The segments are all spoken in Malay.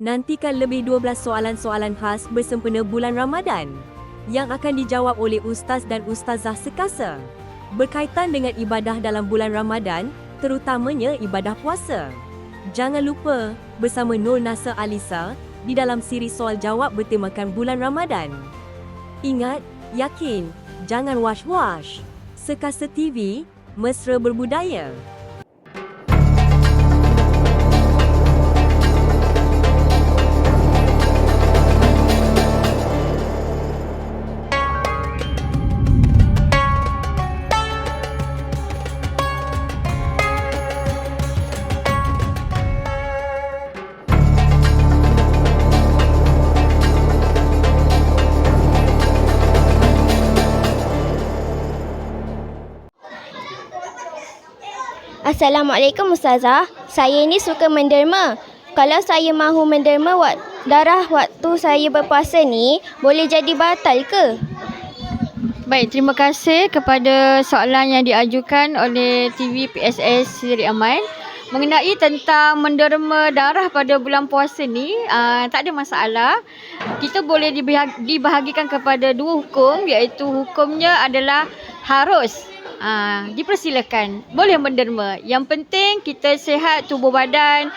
Nantikan lebih 12 soalan-soalan khas bersempena bulan Ramadan yang akan dijawab oleh ustaz dan ustazah sekasa berkaitan dengan ibadah dalam bulan Ramadan, terutamanya ibadah puasa. Jangan lupa bersama Nur Nasser Alisa di dalam siri soal jawab bertemakan bulan Ramadan. Ingat, yakin, jangan wash-wash. Sekasa TV, mesra berbudaya. Assalamualaikum Ustazah. Saya ni suka menderma. Kalau saya mahu menderma wak- darah waktu saya berpuasa ni, boleh jadi batal ke? Baik, terima kasih kepada soalan yang diajukan oleh TV PSS Seri Aman mengenai tentang menderma darah pada bulan puasa ni uh, tak ada masalah. Kita boleh dibahag- dibahagikan kepada dua hukum iaitu hukumnya adalah harus Uh, dipersilakan. Boleh menderma. Yang penting kita sihat tubuh badan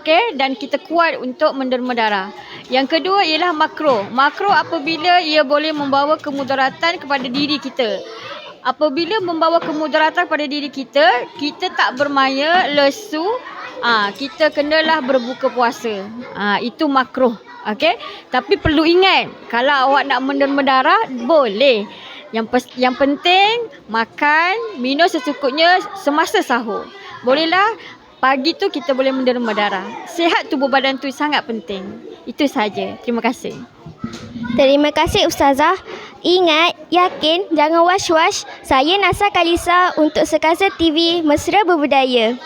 okey dan kita kuat untuk menderma darah. Yang kedua ialah makro. Makro apabila ia boleh membawa kemudaratan kepada diri kita. Apabila membawa kemudaratan pada diri kita kita tak bermaya lesu ah kita kenalah berbuka puasa. Ah itu makruh okey. Tapi perlu ingat kalau awak nak menderma darah boleh yang pes- yang penting makan minum secukupnya semasa sahur bolehlah pagi tu kita boleh menderma darah sihat tubuh badan tu sangat penting itu saja terima kasih Terima kasih Ustazah. Ingat, yakin, jangan wash-wash. Saya Nasa Kalisa untuk Sekasa TV Mesra Berbudaya.